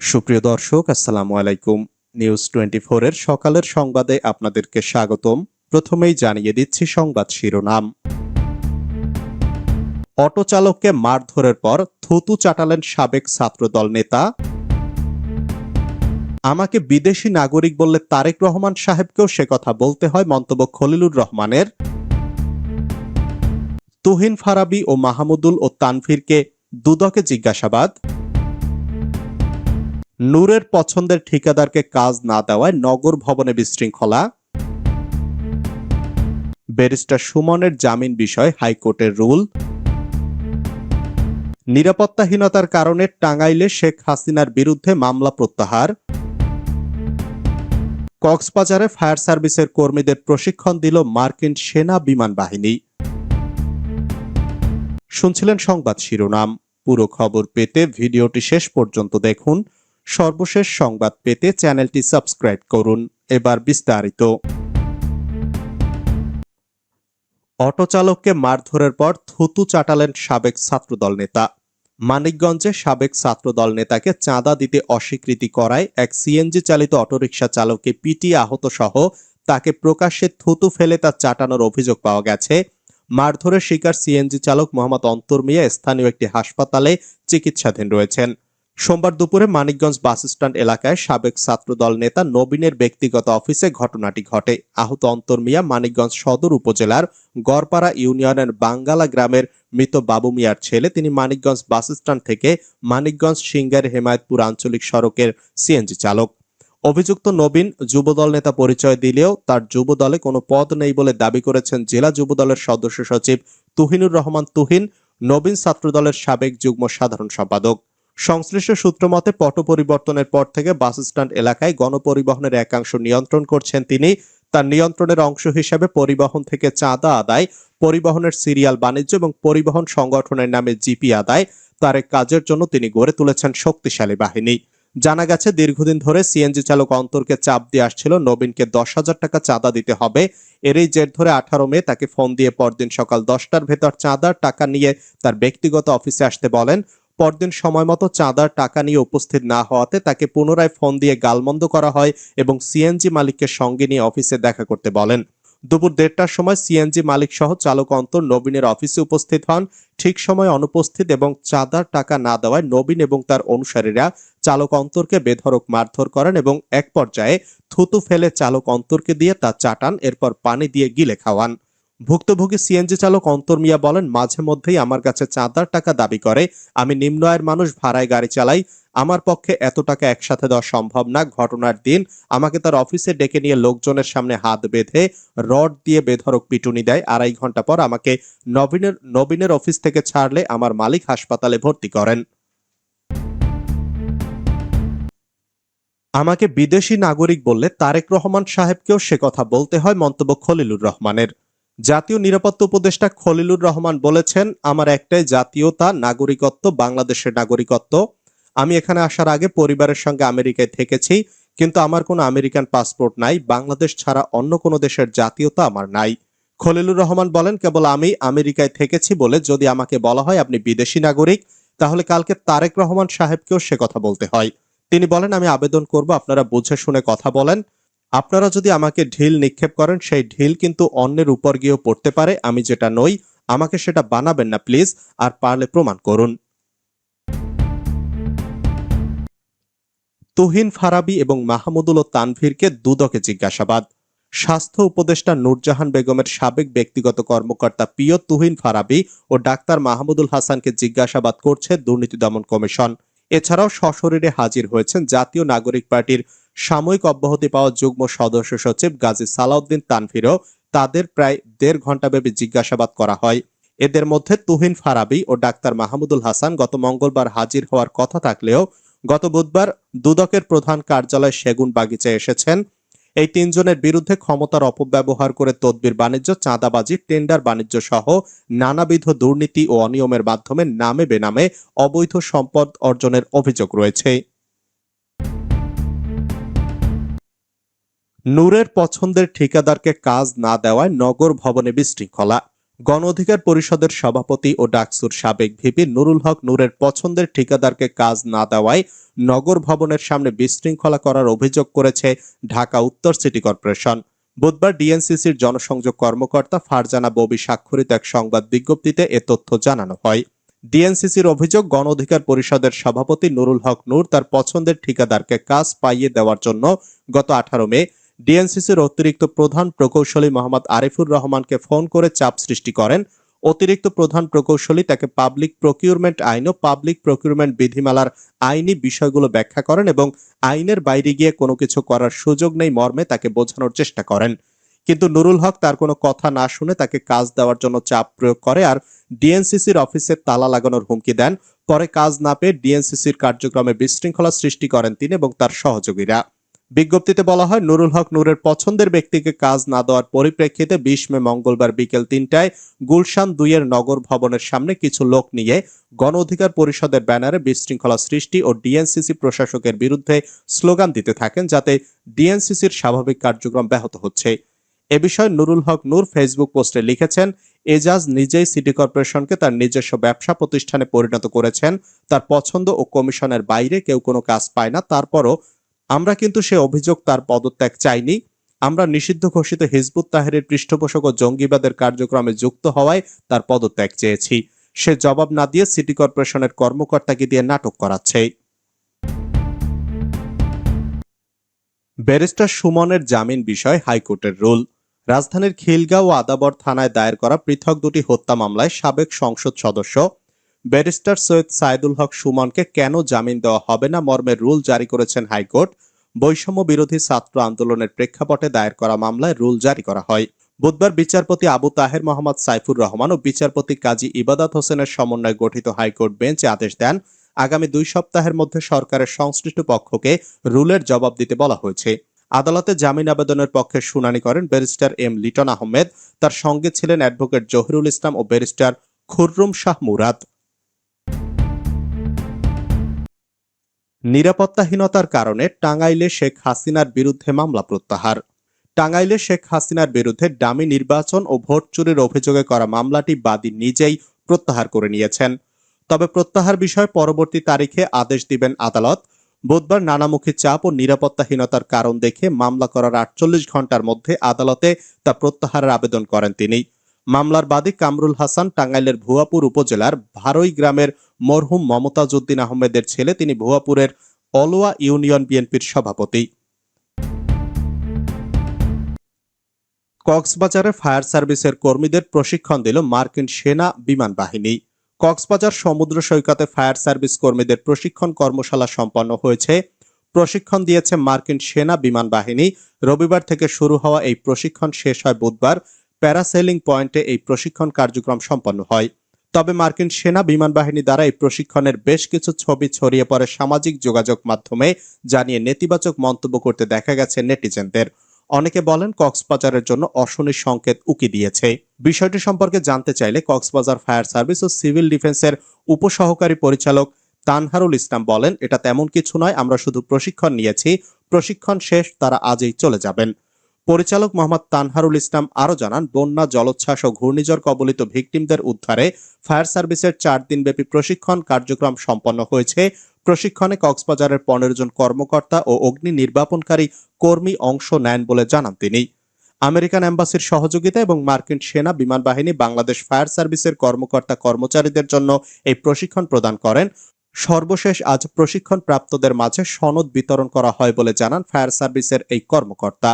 সুপ্রিয় দর্শক, আসসালামু আলাইকুম। নিউজ টোয়েন্টি এর সকালের সংবাদে আপনাদেরকে স্বাগতম। প্রথমেই জানিয়ে দিচ্ছি সংবাদ শিরোনাম। অটো চালককে মারধরের পর থুতু চাটালেন সাবেক ছাত্রদল নেতা। আমাকে বিদেশি নাগরিক বললে তারেক রহমান সাহেবকেও সে কথা বলতে হয় মন্তব্য খলিলুর রহমানের। তুহিন ফারাবি ও মাহমুদুল ও তানভীরকে দুদকে জিজ্ঞাসাবাদ। নূরের পছন্দের ঠিকাদারকে কাজ না দেওয়ায় নগর ভবনে বিশৃঙ্খলা। ব্যারিস্টার সুমনের জামিন বিষয় হাইকোর্টের রুল। নিরাপত্তাহীনতার কারণে টাঙ্গাইলে শেখ হাসিনার বিরুদ্ধে মামলা প্রত্যাহার। কক্সবাজারে ফায়ার সার্ভিসের কর্মীদের প্রশিক্ষণ দিল মার্কিন সেনা বিমান বাহিনী। শুনছিলেন সংবাদ শিরোনাম। পুরো খবর পেতে ভিডিওটি শেষ পর্যন্ত দেখুন। সর্বশেষ সংবাদ পেতে চ্যানেলটি সাবস্ক্রাইব করুন। এবার বিস্তারিত। অটো চালককে মারধরের পর থুতু চাটালেন সাবেক ছাত্রদল নেতা। মানিকগঞ্জে সাবেক ছাত্রদল নেতাকে চাঁদা দিতে অস্বীকৃতি করায় এক সিএনজি চালিত অটোরিকশা চালককে পিটিয়ে আহত সহ তাকে প্রকাশ্যে থুতু ফেলে তা চাটানোর অভিযোগ পাওয়া গেছে। মারধরের শিকার সিএনজি চালক মোহাম্মদ অন্তর মিয়া স্থানীয় একটি হাসপাতালে চিকিৎসাধীন রয়েছেন। সোমবার দুপুরে মানিকগঞ্জ বাস স্ট্যান্ড এলাকায় সাবেক ছাত্রদল নেতা নবীনের ব্যক্তিগত অফিসে ঘটনাটি ঘটে। আহত অন্তর মিয়া মানিকগঞ্জ সদর উপজেলার গড়পাড়া ইউনিয়নের বাঙ্গালা গ্রামের মৃত বাবু মিয়ার ছেলে। তিনি মানিকগঞ্জ বাস স্ট্যান্ড থেকে মানিকগঞ্জ সিঙ্গার হেমায়তপুর আঞ্চলিক সড়কের সিএনজি চালক। অভিযুক্ত নবীন যুবদল নেতা পরিচয় দিলেও তার যুবদলে কোনো পদ নেই বলে দাবি করেছেন জেলা যুবদলের সদস্য সচিব তুহিনুর রহমান তুহিন। নবীন ছাত্রদলের সাবেক যুগ্ম সাধারণ সম্পাদক। সংশ্লিষ্ট সূত্র মতে, পট পরিবর্তনের পর থেকে বাস স্ট্যান্ড এলাকায় গণপরিবহনের একাংশ নিয়ন্ত্রণ করছেন তিনি। তার নিয়ন্ত্রণের অংশ হিসেবে পরিবহন থেকে চাঁদা আদায়, পরিবহনের সিরিয়াল বাণিজ্য এবং পরিবহন সংগঠনের নামে জিপি আদায়, তার এক কাজের জন্য তিনি গড়ে তুলেছেন শক্তিশালী বাহিনী। জানা গেছে, দীর্ঘদিন ধরে সিএনজি চালক অন্তরকে চাপ দিয়ে আসছিল, নবীনকে দশ হাজার টাকা চাঁদা দিতে হবে। এরই জের ধরে আঠারো মে তাকে ফোন দিয়ে পরদিন সকাল দশটার ভেতর চাঁদার টাকা নিয়ে তার ব্যক্তিগত অফিসে আসতে বলেন। পরদিন সময় মতো চাঁদার টাকা নিয়ে উপস্থিত না হওয়াতে তাকে পুনরায় ফোন দিয়ে গালমন্দ করা হয় এবং সিএনজি মালিককে সঙ্গে নিয়ে অফিসে দেখা করতে বলেন। দুপুর দেড়টার সময় সিএনজি মালিক সহ চালক অন্তর নবীনের অফিসে উপস্থিত হন। ঠিক সময় অনুপস্থিত এবং চাঁদার টাকা না দেওয়ায় নবীন এবং তার অনুসারীরা চালক অন্তরকে বেধরক মারধর করেন এবং এক পর্যায়ে থুতু ফেলে চালক অন্তরকে দিয়ে তা চাটান, এরপর পানি দিয়ে গিলে খাওয়ান। ভুক্তভোগী সিএনজি চালক অন্তর মিয়া বলেন, মাঝে মধ্যেই আমার কাছে চাঁদার টাকা দাবি করে। আমি নিম্ন আয়ের মানুষ, ভাড়ায় গাড়ি চালাই। আমার পক্ষে এত টাকা একসাথে দেওয়া সম্ভব না। ঘটনার দিন আমাকে তার অফিসে ডেকে নিয়ে লোকজনের সামনে হাত বেঁধে রড দিয়ে বেধরক পিটুনি দেয়। আড়াই ঘণ্টা পর আমাকে নবীনের নবীনের অফিস থেকে ছাড়লে আমার মালিক হাসপাতালে ভর্তি করেন। আমাকে বিদেশি নাগরিক বললে, তারেক রহমান সাহেবকেও সে কথা বলতে হয়, মন্তব্য খলিলুর রহমানের। জাতীয় নিরাপত্তা উপদেষ্টা খলিলুর রহমান বলেছেন, আমার একটাই জাতীয়তা, নাগরিকত্ব, বাংলাদেশের নাগরিকত্ব। আমি এখানে আসার আগে পরিবারের সঙ্গে আমেরিকায় থেকেছি, কিন্তু আমার কোনো আমেরিকান পাসপোর্ট নাই, বাংলাদেশ ছাড়া অন্য কোনো দেশের জাতীয়তা আমার নাই। খলিলুর রহমান বলেন, কেবল আমি আমেরিকায় থেকেছি বলে যদি আমাকে বলা হয় আপনি বিদেশি নাগরিক, তাহলে কালকে তারেক রহমান সাহেবকেও সে কথা বলতে হয়। তিনি বলেন, আমি আবেদন করব, আপনারা বুঝে শুনে কথা বলেন। আপনারা যদি আমাকে ঢিল নিক্ষেপ করেন, সেই ঢিল কিন্তু অন্যের উপর গিয়েও পড়তে পারে, আমি যেটা নই, আমাকে সেটা বানাবেন না, প্লিজ, আর পারলে প্রমাণ করুন। তুহিন ফারাবি এবং মাহমুদুল ও তানভীরকে দুদকে জিজ্ঞাসাবাদ। স্বাস্থ্য উপদেষ্টা নূরজাহান বেগমের সাবেক ব্যক্তিগত কর্মকর্তা পিয় তুহিন ফারাবি ও ডাক্তার মাহমুদুল হাসানকে জিজ্ঞাসাবাদ করছে দুর্নীতি দমন কমিশন। এছাড়াও সশরীরে হাজির হয়েছেন জাতীয় নাগরিক পার্টির সাময়িক অব্যাহতি পাওয়া যুগ্ম সদস্য সচিব গাজী সালাউদ্দিন তানফিরও তাদের প্রায় দেড় ঘন্টাব্যাপী জিজ্ঞাসাবাদ করা হয়। এদের মধ্যে তুহিন ফারাবি ও ডাক্তার মাহমুদুল হাসান গত মঙ্গলবার হাজির হওয়ার কথা থাকলেও গত বুধবার দুদকের প্রধান কার্যালয় সেগুন বাগিচায় এসেছেন। এই তিনজনের বিরুদ্ধে ক্ষমতার অপব্যবহার করে তদবির বাণিজ্য, চাঁদাবাজি, টেন্ডার বাণিজ্য সহ নানাবিধ দুর্নীতি ও অনিয়মের মাধ্যমে নামে বেনামে অবৈধ সম্পদ অর্জনের অভিযোগ রয়েছে। নূরের পছন্দের ঠিকাদারকে কাজ না দেওয়ায় নগর ভবনে বিশৃঙ্খলা। গণ অধিকার পরিষদের সভাপতি ও ডাকসুর সাবেক ভিপি নুরুল হক নূরের পছন্দের ঠিকাদারকে কাজ না দেওয়ায় নগর ভবনের সামনে বিশৃঙ্খলা করার অভিযোগ করেছে ঢাকা উত্তর সিটি কর্পোরেশন। বুধবার ডিএনসিসির জনসংযোগ কর্মকর্তা ফারজানা ববি স্বাক্ষরিত এক সংবাদ বিজ্ঞপ্তিতে এ তথ্য জানানো হয়। ডিএনসিসির অভিযোগ, গণ অধিকার পরিষদের সভাপতি নুরুল হক নূর তার পছন্দের ঠিকাদারকে কাজ পাইয়ে দেওয়ার জন্য গত আঠারো মে ডিএনসিসির অতিরিক্ত প্রধান প্রকৌশলী মোহাম্মদ আরিফুর রহমানকে ফোন করে চাপ সৃষ্টি করেন। অতিরিক্ত প্রধান প্রকৌশলী তাকে পাবলিক প্রকিউরমেন্ট আইন ও পাবলিক প্রকিউরমেন্ট বিধিমালার আইনি বিষয়গুলো ব্যাখ্যা করেন এবং আইনের বাইরে গিয়ে কোনো কিছু করার সুযোগ নেই মর্মে তাকে বোঝানোর চেষ্টা করেন। কিন্তু নুরুল হক তার কোনো কথা না শুনে তাকে কাজ দেওয়ার জন্য চাপ প্রয়োগ করে আর ডিএনসিসির অফিসে তালা লাগানোর হুমকি দেন। পরে কাজ না পেয়ে ডিএনসিসির কার্যক্রমে বিশৃঙ্খলা সৃষ্টি করেন তিনি এবং তার সহযোগীরা। বিজ্ঞপ্তিতে বলা হয়, নুরুল হক নূরের পছন্দের ব্যক্তিকে কাজ না দেওয়ার পরিপ্রেক্ষিতে বিশ মে মঙ্গলবার বিকেল তিনটায় গুলশান দুইয়ের নগর ভবনের সামনে কিছু লোক নিয়ে গণ অধিকার পরিষদের ব্যানারে বিশৃঙ্খলা সৃষ্টি ও ডিএনসিসি প্রশাসকের বিরুদ্ধে স্লোগান দিতে থাকেন, যাতে ডিএনসিসির স্বাভাবিক কার্যক্রম ব্যাহত হচ্ছে। এ বিষয়ে নুরুল হক নূর ফেসবুক পোস্টে লিখেছেন, এজাজ নিজেই সিটি কর্পোরেশনকে তার নিজস্ব ব্যবসা প্রতিষ্ঠানে পরিণত করেছেন, তার পছন্দ ও কমিশনের বাইরে কেউ কোনো কাজ পায় না, তারপরও আমরা কিন্তু সে অভিযোগ তার পদত্যাগ চাইনি। আমরা নিষিদ্ধ ঘোষিত হিজবুত তাহেরের পৃষ্ঠপোষক ও জঙ্গিবাদের কার্যক্রমে যুক্ত হওয়ায় তার পদত্যাগ চেয়েছি। সে জবাব না দিয়ে সিটি কর্পোরেশনের কর্মকর্তাকে দিয়ে নাটক করাচ্ছে। ব্যারিস্টার সুমনের জামিন বিষয় হাইকোর্টের রুল। রাজধানীর খিলগাঁও ও আদাবর থানায় দায়ের করা পৃথক দুটি হত্যা মামলায় সাবেক সংসদ সদস্য ব্যারিস্টার সৈয়দ সাইদুল হক সুমনকে কেন জামিন দেওয়া হবে না মর্মের রুল জারি করেছেন হাইকোর্ট? বৈষম্য বিরোধী ছাত্র আন্দোলনের প্রেক্ষাপটে দায়ের করা মামলায় রুল জারি করা হয়। বুধবার বিচারপতি আবু তাহের মোহাম্মদ সাইফুর রহমান ও বিচারপতি কাজী ইবাদত হোসেনের সমন্বয়ে গঠিত হাইকোর্ট বেঞ্চ আদেশ দেন, আগামী দুই সপ্তাহের মধ্যে সরকারের সংশ্লিষ্ট পক্ষকে রুলের জবাব দিতে বলা হয়েছে। আদালতে জামিন আবেদনের পক্ষে শুনানি করেন ব্যারিস্টার এম লিটন আহমেদ, তার সঙ্গে ছিলেন অ্যাডভোকেট জহিরুল ইসলাম ও ব্যারিস্টার খুররুম শাহ মুরাদ। নিরাপত্তাহীনতার কারণে টাঙ্গাইলে শেখ হাসিনার বিরুদ্ধে মামলা প্রত্যাহার। টাঙ্গাইলে শেখ হাসিনার বিরুদ্ধে ডামি নির্বাচন ও ভোট চুরির অভিযোগে করা মামলাটি বাদী নিজেই প্রত্যাহার করে নিয়েছেন। তবে প্রত্যাহার বিষয়ে পরবর্তী তারিখে আদেশ দিবেন আদালত। বুধবার নানামুখী চাপ ও নিরাপত্তাহীনতার কারণ দেখে মামলা করার আটচল্লিশ ঘণ্টার মধ্যে আদালতে তা প্রত্যাহারের আবেদন করেন তিনি। মামলার বাদী কামরুল হাসান টাঙ্গাইলের ভুয়াপুর উপজেলার ভারই গ্রামের মরহুম মমতাজ উদ্দিন আহমেদের ছেলে, তিনি ভুয়াপুরের অলওয়া ইউনিয়ন বিএনপির সভাপতি। কক্সবাজারে ফায়ার সার্ভিসের কর্মীদের প্রশিক্ষণ দিল মার্কিন সেনা বিমান বাহিনী। কক্সবাজার সমুদ্র সৈকতে ফায়ার সার্ভিস কর্মীদের প্রশিক্ষণ কর্মশালা সম্পন্ন হয়েছে। প্রশিক্ষণ দিয়েছে মার্কিন সেনা বিমান বাহিনী। রবিবার থেকে শুরু হওয়া এই প্রশিক্ষণ শেষ হয় বুধবার। প্যারাসেলিং পয়েন্টে এই প্রশিক্ষণ কার্যক্রম সম্পন্ন হয়। তবে মার্কিন সেনা বিমান বাহিনী দ্বারা এই প্রশিক্ষণের বেশ কিছু ছবি ছড়িয়ে পড়ে সামাজিক যোগাযোগ মাধ্যমে জানিয়ে নেতিবাচক মন্তব্য করতে দেখা গেছে নেটিজেনদের। অনেকে বলেন কক্সবাজারের জন্য অশনির সংকেত উকি দিয়েছে। বিষয়টি সম্পর্কে জানতে চাইলে কক্সবাজার ফায়ার সার্ভিস ও সিভিল ডিফেন্সের উপসহকারী পরিচালক তানহারুল ইসলাম বলেন, এটা তেমন কিছু নয়, আমরা শুধু প্রশিক্ষণ নিয়েছি। প্রশিক্ষণ শেষ, তারা আজই চলে যাবেন। পরিচালক মোহাম্মদ তানহারুল ইসলাম আরও জানান, বন্যা, জলোচ্ছ্বাস ও ঘূর্ণিঝড় কবলিত ভিকটিমদের উদ্ধারে ফায়ার সার্ভিসের চার দিনব্যাপী প্রশিক্ষণ কার্যক্রম সম্পন্ন হয়েছে। প্রশিক্ষণে কক্সবাজারের পনেরো জন কর্মকর্তা ও অগ্নি নির্বাপনকারী কর্মী অংশ নেন বলে জানান তিনি। আমেরিকান অ্যাম্বাসির সহযোগিতা এবং মার্কিন সেনা বিমান বাহিনী বাংলাদেশ ফায়ার সার্ভিসের কর্মকর্তা কর্মচারীদের জন্য এই প্রশিক্ষণ প্রদান করেন। সর্বশেষ আজ প্রশিক্ষণ প্রাপ্তদের মাঝে সনদ বিতরণ করা হয় বলে জানান ফায়ার সার্ভিসের এই কর্মকর্তা।